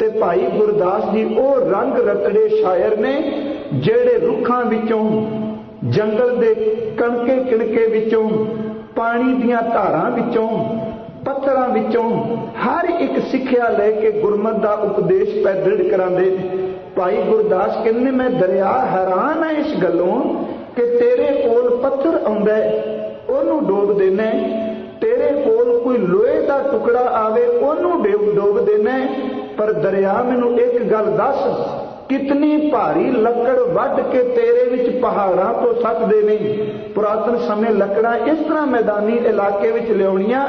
ਤੇ ਭਾਈ ਗੁਰਦਾਸ ਜੀ ਉਹ ਰੰਗ ਰਤੜੇ ਸ਼ਾਇਰ ਨੇ, ਜਿਹੜੇ ਰੁੱਖਾਂ ਵਿੱਚੋਂ, ਜੰਗਲ ਦੇ ਕਣਕੇ ਕਿਣਕੇ ਵਿੱਚੋਂ, ਪਾਣੀ ਦੀਆਂ ਧਾਰਾਂ ਵਿੱਚੋਂ, ਪੱਥਰਾਂ ਵਿੱਚੋਂ ਹਰ ਇੱਕ ਸਿੱਖਿਆ ਲੈ ਕੇ ਗੁਰਮਤ ਦਾ ਉਪਦੇਸ਼ ਪੈਦੜ ਕਰਾਉਂਦੇ। ਭਾਈ ਗੁਰਦਾਸ ਕਹਿੰਦੇ, ਮੈਂ ਦਰਿਆ ਹੈਰਾਨ ਹੈ ਇਸ ਗੱਲੋਂ ਕਿ ਤੇਰੇ ਕੋਲ ਪੱਥਰ ਆਉਂਦਾ ਉਹਨੂੰ ਡੋਬ ਦੇਣਾ ਤੇਰੇ ਕੋਲ ਕੋਈ ਲੋਹੇ ਦਾ ਟੁਕੜਾ ਆਵੇ, ਉਹਨੂੰ ਡੋਬ ਦੇਣਾ ਪਰ ਦਰਿਆ ਮੈਨੂੰ ਇੱਕ ਗੱਲ ਦੱਸ, ਕਿਤਨੀ ਭਾਰੀ ਲੱਕੜ ਵੱਢ ਕੇ ਤੇਰੇ ਵਿੱਚ ਪਹਾੜਾਂ ਤੋਂ ਸੱਟਦੇ ਨਹੀਂ ਪੁਰਾਤਨ ਸਮੇਂ ਲੱਕੜਾਂ ਇਸ ਤਰ੍ਹਾਂ ਮੈਦਾਨੀ ਇਲਾਕੇ ਵਿੱਚ ਲਿਆਉਣੀਆਂ,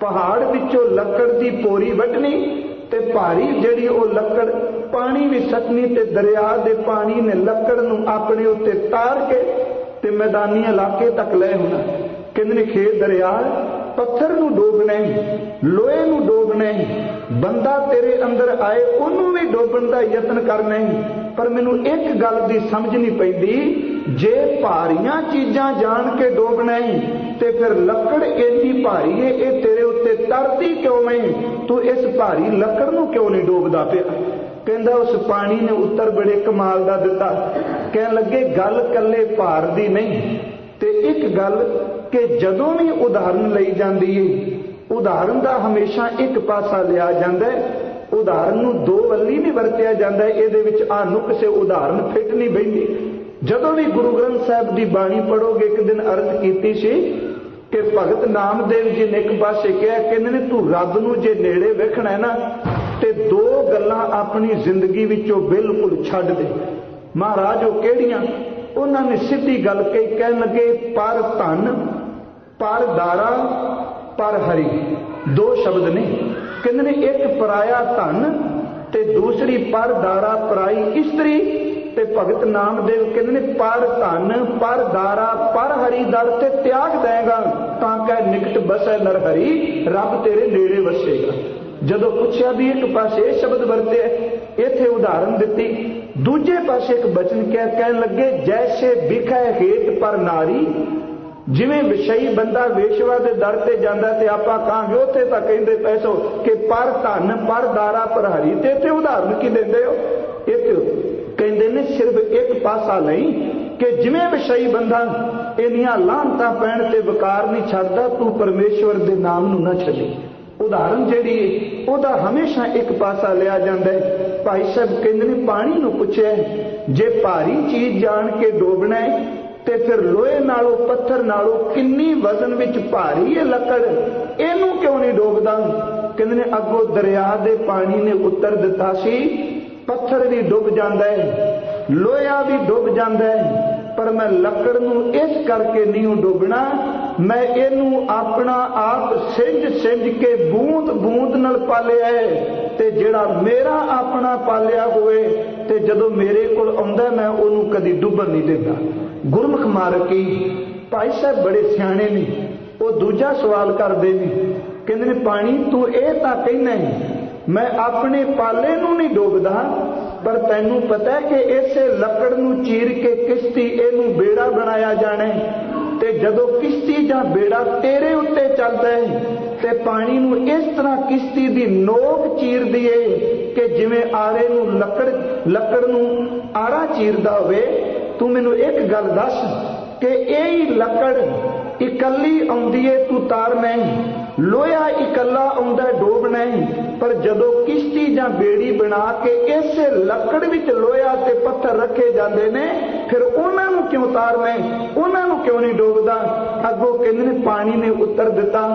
ਪਹਾੜ ਵਿੱਚੋਂ ਲੱਕੜ ਦੀ ਪੋਰੀ ਵੱਢਣੀ ਤੇ ਭਾਰੀ ਜਿਹੜੀ ਉਹ ਲੱਕੜ ਪਾਣੀ ਵਿੱਚ ਸੱਟਣੀ ਤੇ ਦਰਿਆ ਦੇ ਪਾਣੀ ਨੇ ਲੱਕੜ ਨੂੰ ਆਪਣੇ ਉੱਤੇ ਤਾਰ ਕੇ ਤੇ ਮੈਦਾਨੀ ਇਲਾਕੇ ਤੱਕ ਲੈ ਹੋਣਾ ਕਹਿੰਦੇ ਨੇ, ਖੇਤ ਦਰਿਆ ਪੱਥਰ ਨੂੰ ਡੋਬਣਾ ਲੋਹੇ ਨੂੰ ਡੋਬਣਾ ਬੰਦਾ ਤੇਰੇ ਅੰਦਰ ਆਏ ਉਹਨੂੰ ਵੀ ਡੋਬਣ ਦਾ ਯਤਨ ਕਰਨਾ ਪਰ ਮੈਨੂੰ ਇੱਕ ਗੱਲ ਦੀ ਸਮਝ ਨਹੀਂ ਪੈਂਦੀ, ਜੇ ਭਾਰੀਆਂ ਚੀਜ਼ਾਂ ਜਾਣ ਕੇ ਡੋਬਣਾ ਤੇ ਫਿਰ ਲੱਕੜ ਇੰਨੀ ਭਾਰੀ ਹੈ ਇਹ ਤੇਰੇ ਉੱਤੇ ਤਰਦੀ ਕਿਉਂ ਹੈ ਤੂੰ ਇਸ ਭਾਰੀ ਲੱਕੜ ਨੂੰ ਕਿਉਂ ਨਹੀਂ ਡੋਬਦਾ ਪਿਆ? ਕਹਿੰਦਾ, ਉਸ ਪਾਣੀ ਨੇ ਉੱਤਰ ਬੜੇ ਕਮਾਲ ਦਾ ਦਿੱਤਾ। ਕਹਿਣ ਲੱਗੇ, ਗੱਲ ਕੱਲੇ ਭਾਰ ਦੀ ਨਹੀਂ। ਤੇ ਇੱਕ ਗੱਲ ਕਿ ਜਦੋਂ ਵੀ ਉਦਾਹਰਨ ਲਈ ਜਾਂਦੀ ਏ, ਉਦਾਹਰਨ ਦਾ ਹਮੇਸ਼ਾ ਇੱਕ ਪਾਸਾ ਲਿਆ ਜਾਂਦਾ ਹੈ ਉਦਾਹਰਨ ਨੂੰ ਦੋ ਵੱਲੀ ਨਹੀਂ ਵਰਤਿਆ ਜਾਂਦਾ ਇਹਦੇ ਵਿੱਚ ਆਨੂੰ ਕਿਸੇ ਉਦਾਹਰਨ ਫਿੱਟ ਨਹੀਂ ਬੈਂਦੀ ਜਦੋਂ ਵੀ ਗੁਰੂ ਗ੍ਰੰਥ ਸਾਹਿਬ ਦੀ ਬਾਣੀ ਪੜੋਗੇ ਇੱਕ ਦਿਨ ਅਰਜ਼ ਕੀਤੀ ਸੀ ਕਿ ਭਗਤ ਨਾਮਦੇਵ ਜੀ ਨੇ ਇੱਕ ਪਾਸੇ ਕਿਹਾ, ਕਹਿੰਦੇ ਨੇ, ਤੂੰ ਰੱਬ ਨੂੰ ਜੇ ਨੇੜੇ ਵੇਖਣਾ ਨਾ, ਤੇ ਦੋ ਗੱਲਾਂ ਆਪਣੀ ਜ਼ਿੰਦਗੀ ਵਿੱਚੋਂ ਬਿਲਕੁਲ ਛੱਡ ਦੇ। ਮਹਾਰਾਜ, ਉਹ ਕਿਹੜੀਆਂ? ਉਹਨਾਂ ਨੇ ਸਿੱਧੀ ਗੱਲ ਕਹੀ ਕਹਿਣ ਲੱਗੇ ਪਰ ਧਨ, ਪਰ ਦਾਰਾ, ਪਰ ਹਰੀ। ਦੋ ਸ਼ਬਦ ਨੇ। ਕਹਿੰਦੇ ਨੇ, ਇੱਕ ਪਰਾਇਆ ਧਨ ਤੇ ਦੂਸਰੀ ਪਰ ਦਾਰਾ ਪਰਾਈ ਇਸਤਰੀ ਤੇ ਭਗਤ ਨਾਮਦੇਵ ਕਹਿੰਦੇ ਨੇ, ਪਰ ਧਨ, ਪਰ ਦਾਰਾ, ਪਰ ਹਰੀ ਦਰ ਤੇ ਤਿਆਗ ਦੇਗਾ, ਤਾਂ ਕਹਿ, ਨਿਕਟ ਬਸੈ ਨਰ ਹਰੀ, ਰੱਬ ਤੇਰੇ ਨੇੜੇ ਵਸੇਗਾ। ਜਦੋਂ ਪੁੱਛਿਆ ਵੀ ਇੱਕ ਪਾਸੇ ਇਹ ਸ਼ਬਦ ਵਰਤੇ ਇੱਥੇ ਉਦਾਹਰਨ ਦਿੱਤੀ। ਦੂਜੇ ਪਾਸੇ ਇੱਕ ਬਚਨ ਕਹਿ ਕਹਿਣ ਲੱਗੇ, ਜੈਸੇ ਵਿਖੈ ਹੇਤ ਪਰ ਨਾਰੀ, ਜਿਵੇਂ ਵਿਸ਼ਈ ਬੰਦਾ ਵੇਸ਼ਵਾ ਦੇ ਦਰ ਤੇ ਜਾਂਦਾ ਤੇ ਆਪਾਂ ਕਹਾਂਗੇ, ਉੱਥੇ ਤਾਂ ਕਹਿੰਦੇ ਪੈਸੋ ਕਿ ਪਰ ਧਨ, ਪਰ ਦਾਰਾ, ਪਰ ਹਰੀ। ਤੇ ਇੱਥੇ ਉਦਾਹਰਨ ਕੀ ਦਿੰਦੇ ਹੋ? ਇੱਥੇ ਕਹਿੰਦੇ ਨੇ, ਸਿਰਫ ਇੱਕ ਪਾਸਾ ਨਹੀਂ, ਕਿ ਜਿਵੇਂ ਵਿਸ਼ਈ ਬੰਦਾ ਇਹਨੀਆਂ ਲਾਹਨਤਾਂ ਪੈਣ ਤੇ ਵਕਾਰ ਨਹੀਂ ਛੱਡਦਾ, ਤੂੰ ਪਰਮੇਸ਼ਵਰ ਦੇ ਨਾਮ ਨੂੰ ਨਾ ਛੱਡੀ। ਉਦਾਹਰਨ ਜਿਹੜੀ ਉਹਦਾ ਹਮੇਸ਼ਾ ਇੱਕ ਪਾਸਾ ਲਿਆ ਜਾਂਦਾ ਹੈ। ਭਾਈ ਸਾਹਿਬ ਕਹਿੰਦੇ ਨੇ, ਪਾਣੀ ਨੂੰ ਪੁੱਛਿਆ ਜੇ ਭਾਰੀ ਚੀਜ਼ ਜਾਣ ਕੇ ਡੋਬਣਾ ਹੈ, ਤੇ ਫਿਰ ਲੋਹੇ ਨਾਲੋਂ, ਪੱਥਰ ਨਾਲੋਂ ਕਿੰਨੀ ਵਜ਼ਨ ਵਿੱਚ ਭਾਰੀ ਹੈ ਲੱਕੜ? ਇਹਨੂੰ ਕਿਉਂ ਨਹੀਂ ਡੋਬਦਾ? ਕਹਿੰਦੇ ਨੇ, ਅੱਗੋਂ ਦਰਿਆ ਦੇ ਪਾਣੀ ਨੇ ਉੱਤਰ ਦਿੱਤਾ ਸੀ, ਪੱਥਰ ਵੀ ਡੁੱਬ ਜਾਂਦਾ ਹੈ ਲੋਹਾ ਵੀ ਡੁੱਬ ਜਾਂਦਾ ਹੈ ਪਰ ਮੈਂ ਲੱਕੜ ਨੂੰ ਇਸ ਕਰਕੇ ਨਹੀਂ ਡੋਬਣਾ ਮੈਂ ਇਹਨੂੰ ਆਪਣਾ ਆਪ ਸਿੰਜ ਸਿੰਜ ਕੇ ਬੂੰਦ ਬੂੰਦ ਨਾਲ ਪਾਲਿਆ ਹੈ ਤੇ ਜਿਹੜਾ ਮੇਰਾ ਆਪਣਾ ਪਾਲਿਆ ਹੋਵੇ ਤੇ ਜਦੋਂ ਮੇਰੇ ਕੋਲ ਆਉਂਦਾ ਮੈਂ ਉਹਨੂੰ ਕਦੀ ਡੁੱਬਣ ਨਹੀਂ ਦਿੰਦਾ। ਗੁਰਮੁਖ ਮਾਰਕੀ, ਭਾਈ ਸਾਹਿਬ ਬੜੇ ਸਿਆਣੇ ਨੇ, ਉਹ ਦੂਜਾ ਸਵਾਲ ਕਰਦੇ ਨੇ, ਕਹਿੰਦੇ ਨੇ, ਪਾਣੀ ਤੂੰ ਇਹ ਤਾਂ ਕਹਿਣਾ ਹੈ, ਮੈਂ ਆਪਣੇ ਪਾਲੇ ਨੂੰ ਨਹੀਂ ਡੋਬਦਾ ਪਰ ਤੈਨੂੰ ਪਤਾ ਹੈ ਕਿ ਇਸੇ ਲੱਕੜ ਨੂੰ ਚੀਰ ਕੇ ਕਿਸ਼ਤੀ ਇਹਨੂੰ ਬੇੜਾ ਬਣਾਇਆ ਜਾਣਾ ਤੇ ਜਦੋਂ ਕਿਸ਼ਤੀ ਜਾਂ ਬੇੜਾ ਤੇਰੇ ਉੱਤੇ ਚੱਲਦਾ ਹੈ, ਤੇ ਪਾਣੀ ਨੂੰ ਇਸ ਤਰ੍ਹਾਂ ਕਿਸ਼ਤੀ ਦੀ ਨੋਕ ਚੀਰਦੀ ਏ ਕਿ ਜਿਵੇਂ ਆਰੇ ਨੂੰ ਲੱਕੜ ਲੱਕੜ ਨੂੰ ਆਰਾ ਚੀਰਦਾ ਹੋਵੇ। ਤੂੰ ਮੈਨੂੰ ਇੱਕ ਗੱਲ ਦੱਸ ਕਿ ਇਹ ਹੀ ਲੱਕੜ ਇਕੱਲੀ ਆਉਂਦੀ ਏ ਤੂੰ ਤਾਰ ਮੈਂ। ਲੋਹਾ ਇਕੱਲਾ ਆਉਂਦਾ ਡੋਬ ਨਹੀਂ। ਪਰ ਜਦੋਂ ਕਿਸ਼ਤੀ ਜਾਂ ਬੇੜੀ ਬਣਾ ਕੇ ਇਸੇ ਲੱਕੜ ਵਿੱਚ ਲੋਹਾ ਤੇ ਪੱਥਰ ਰੱਖੇ ਜਾਂਦੇ ਨੇ, ਫਿਰ ਉਹਨਾਂ ਨੂੰ ਕਿਉਂ ਤਾਰਨਾ ਉਹਨਾਂ ਨੂੰ ਕਿਉਂ ਨਹੀਂ ਡੋਬਦਾ? ਅੱਗੋਂ ਕਹਿੰਦੇ ਨੇ, ਪਾਣੀ ਨੇ ਉੱਤਰ ਦਿੱਤਾ।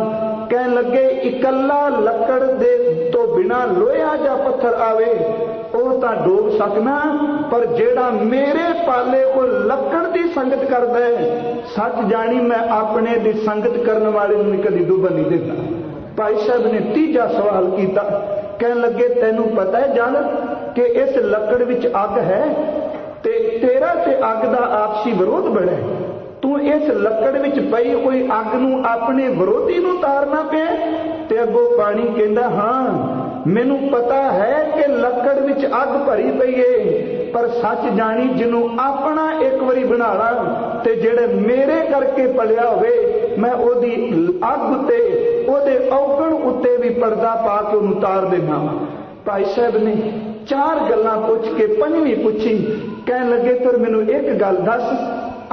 ਕਹਿਣ ਲੱਗੇ ਇਕੱਲਾ ਲੱਕੜ ਦੇ ਤੋਂ ਬਿਨਾ ਲੋਹਾ ਜਾਂ ਪੱਥਰ ਆਵੇ। ਉਹ ਤਾਂ ਡੋਬ ਸਕਣਾ ਪਰ ਜਿਹੜਾ ਮੇਰੇ ਪਾਲੇ ਕੋ ਲੱਕੜ ਦੀ ਸੰਗਤ ਕਰਦਾ ਹੈ, ਸੱਚ ਜਾਣੀ ਮੈਂ ਆਪਣੇ ਦੀ ਸੰਗਤ ਕਰਨ ਵਾਲੇ ਨੂੰ ਕਦੀ ਡੁੱਬਣ ਨਹੀਂ ਦਿੰਦਾ। ਭਾਈ ਸਾਹਿਬ ਨੇ ਤੀਜਾ ਸਵਾਲ ਕੀਤਾ, ਕਹਿਣ ਲੱਗੇ, ਤੈਨੂੰ ਪਤਾ ਹੈ ਜਨ ਕਿ ਇਸ ਲੱਕੜ ਵਿੱਚ ਅੱਗ ਹੈ? ਤੇ ਤੇਰਾ ਤੇ ਅੱਗ ਦਾ ਆਪਸੀ ਵਿਰੋਧ ਬੜਾ ਤੂੰ ਇਸ ਲੱਕੜ ਵਿੱਚ ਪਈ ਕੋਈ ਅੱਗ ਨੂੰ ਆਪਣੇ ਵਿਰੋਧੀ ਨੂੰ ਤਾਰਨਾ ਪਿਆ ਤੇ ਅੱਗੋਂ ਪਾਣੀ ਕਹਿੰਦਾ, ਹਾਂ ਮੈਨੂੰ ਪਤਾ ਹੈ ਕਿ ਲੱਕੜ ਵਿੱਚ ਅੱਗ ਭਰੀ ਪਈ ਏ, ਪਰ ਸੱਚ ਜਾਣੀ ਜਿਹਨੂੰ ਆਪਣਾ ਇੱਕ ਵਾਰੀ ਬਣਾ ਲਾਂ ਤੇ ਜਿਹੜੇ ਮੇਰੇ ਕਰਕੇ ਪਲਿਆ ਹੋਵੇ, ਮੈਂ ਉਹਦੀ ਅੱਗ ਉੱਤੇ ਉਹਦੇ ਔਗਣ ਉੱਤੇ ਵੀ ਪਰਦਾ ਪਾ ਕੇ ਉਹਨੂੰ ਤਾਰ ਦੇਣਾ ਭਾਈ ਸਾਹਿਬ ਨੇ ਚਾਰ ਗੱਲਾਂ ਪੁੱਛ ਕੇ ਪੰਜਵੀਂ ਪੁੱਛੀ, ਕਹਿਣ ਲੱਗੇ ਫਿਰ ਮੈਨੂੰ ਇੱਕ ਗੱਲ ਦੱਸ,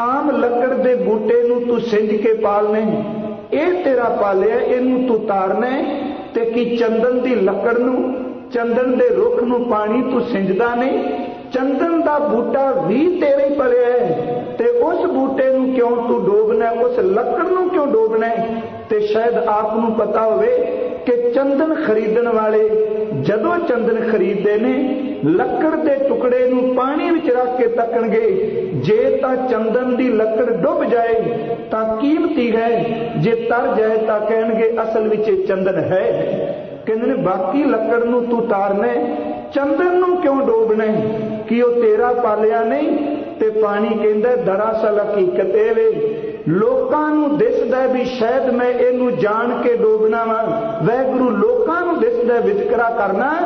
ਆਮ ਲੱਕੜ ਦੇ ਬੂਟੇ ਨੂੰ ਤੂੰ ਸਿੰਜ ਕੇ ਪਾਲਨੇ ਇਹ ਤੇਰਾ ਪਾਲਿਆ ਇਹਨੂੰ ਤੂੰ ਤਾਰਨਾ ਤੇ ਕੀ ਚੰਦਨ ਦੀ ਲੱਕੜ ਨੂੰ, ਚੰਦਨ ਦੇ ਰੁੱਖ ਨੂੰ ਪਾਣੀ ਤੂੰ ਸਿੰਜਦਾ ਨਹੀਂ? ਚੰਦਨ ਦਾ ਬੂਟਾ ਵੀ ਤੇਰੇ ਹੀ ਪਲਿਆ ਤੇ ਉਸ ਬੂਟੇ ਨੂੰ ਕਿਉਂ ਤੂੰ ਡੋਬਣਾ ਉਸ ਲੱਕੜ ਨੂੰ ਕਿਉਂ ਡੋਬਣਾ ਤੇ ਸ਼ਾਇਦ ਆਪ ਨੂੰ ਪਤਾ ਹੋਵੇ ਕਿ ਚੰਦਨ ਖਰੀਦਣ ਵਾਲੇ ਜਦੋਂ ਚੰਦਨ ਖਰੀਦਦੇ ਨੇ, ਲੱਕੜ ਦੇ ਟੁਕੜੇ ਨੂੰ ਪਾਣੀ ਵਿੱਚ ਰੱਖ ਕੇ ਤੱਕਣਗੇ ਜੇ ਤਾਂ ਚੰਦਨ ਦੀ ਲੱਕੜ ਡੁੱਬ ਜਾਏ, ਤਾਂ ਕੀਮਤੀ ਹੈ। ਜੇ ਤਰ ਜਾਏ, ਤਾਂ ਕਹਿਣਗੇ ਅਸਲ ਵਿੱਚ ਇਹ ਚੰਦਨ ਹੈ। ਕਹਿੰਦੇ ਨੇ, ਬਾਕੀ ਲੱਕੜ ਨੂੰ ਤੂੰ ਤਾਰਨਾ ਚੰਦਨ ਨੂੰ ਕਿਉਂ ਡੋਬਣਾ ਕਿ ਉਹ ਤੇਰਾ ਪਾਲਿਆ ਨਹੀਂ? ਤੇ ਪਾਣੀ ਕਹਿੰਦਾ ਦਰਅਸਲ ਹਕੀਕਤ ਇਹ ਵੇ, ਲੋਕਾਂ ਨੂੰ ਦਿਸਦਾ ਵੀ ਸ਼ਾਇਦ ਮੈਂ ਇਹਨੂੰ ਜਾਣ ਕੇ ਡੋਬਣਾ ਵਾ। ਵੈਗੁਰੂ ਲੋਕਾਂ ਨੂੰ ਦਿਸਦਾ ਵਿਤਕਰਾ ਕਰਨਾ।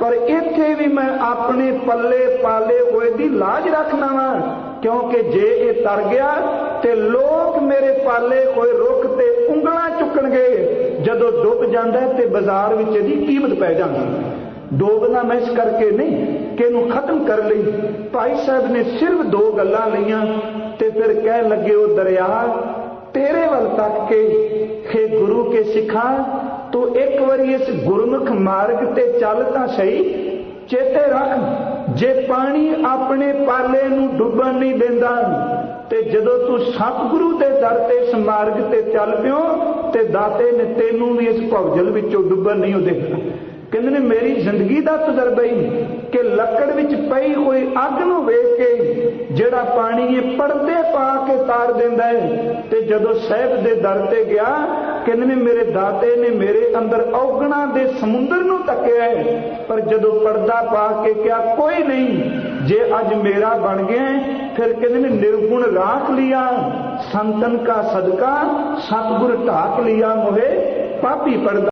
ਪਰ ਇੱਥੇ ਵੀ ਮੈਂ ਆਪਣੇ ਪੱਲੇ ਪਾਲੇ ਹੋਏ ਦੀ ਲਾਜ ਰੱਖਣਾ ਵਾ, ਕਿਉਂਕਿ ਜੇ ਇਹ ਤਰ ਗਿਆ ਤੇ ਲੋਕ ਮੇਰੇ ਪਾਲੇ ਹੋਏ ਰੁੱਖ ਤੇ ਉਂਗਲਾਂ ਚੁੱਕਣਗੇ। ਜਦੋਂ ਡੁੱਬ ਜਾਂਦਾ ਤੇ ਬਾਜ਼ਾਰ ਵਿੱਚ ਇਹਦੀ ਕੀਮਤ ਪੈ ਜਾਂਦੀ। ਡੋਬਣਾ ਮੈਂ ਇਸ ਕਰਕੇ ਨਹੀਂ ਕਿ ਇਹਨੂੰ ਖਤਮ ਕਰ ਲਈ। ਭਾਈ ਸਾਹਿਬ ਨੇ ਸਿਰਫ ਦੋ ਗੱਲਾਂ ਲਈਆਂ ਤੇ ਫਿਰ ਕਹਿਣ ਲੱਗੇ, ਉਹ ਦਰਿਆ ਤੇਰੇ ਵੱਲ ਤੱਕ ਕੇ हे ਗੁਰੂ ਕੇ ਸਿੱਖਾਂ ਤੂੰ ਇੱਕ ਵਾਰੀ ਇਸ ਗੁਰਮੁਖ ਮਾਰਗ ਤੇ ਚੱਲ ਤਾਂ ਸਹੀ, ਚੇਤੇ ਰੱਖ, ਜੇ ਪਾਣੀ ਆਪਣੇ ਪਾਲੇ ਨੂੰ ਡੁੱਬਣ ਨਹੀਂ ਦਿੰਦਾ, ਤੇ ਜਦੋਂ ਤੂੰ ਸਤਿਗੁਰੂ ਦੇ ਦਰ ਤੇ ਇਸ ਮਾਰਗ ਤੇ ਚੱਲ ਪਿਓ, ਤੇ ਦਾਤੇ ਨੇ ਤੈਨੂੰ ਵੀ ਇਸ ਭਵਜਲ ਵਿੱਚੋਂ ਡੁੱਬਣ ਨਹੀਂ ਉਹ ਦੇਣਾ ਕਹਿੰਦੇ ਨੇ, ਮੇਰੀ ਜ਼ਿੰਦਗੀ ਦਾ ਤਜਰਬਾ ਹੀ ਕਿ ਲੱਕੜ ਵਿੱਚ ਪਈ ਹੋਈ ਅੱਗ ਨੂੰ ਵੇਖ ਕੇ ਜਿਹੜਾ ਪਾਣੀ ਇਹ ਪਰਦੇ ਪਾ ਕੇ ਤਾਰ ਦਿੰਦਾ ਹੈ ਤੇ ਜਦੋਂ ਸਾਹਿਬ ਦੇ ਦਰ ਤੇ ਗਿਆ, ਕਹਿੰਦੇ ਨੇ, ਮੇਰੇ ਦਾਤੇ ਨੇ ਮੇਰੇ ਅੰਦਰ ਔਗਣਾ ਦੇ ਸਮੁੰਦਰ ਨੂੰ ਤੱਕਿਆ ਹੈ। ਪਰ ਜਦੋਂ ਪਰਦਾ ਪਾ ਕੇ ਕਿਹਾ, ਕੋਈ ਨਹੀਂ, ਜੇ ਅੱਜ ਮੇਰਾ ਬਣ ਗਿਆ ਫਿਰ ਕਹਿੰਦੇ ਨੇ, ਨਿਰਗੁਣ ਰਾਖ ਲਿਆ, ਸੰਤਨ ਕਾ ਸਦਕਾ, ਸਤਗੁਰ ਢਾਕ ਲਿਆ ਮੋਹੇ, ਪਾਪੀ ਪਰਦਾ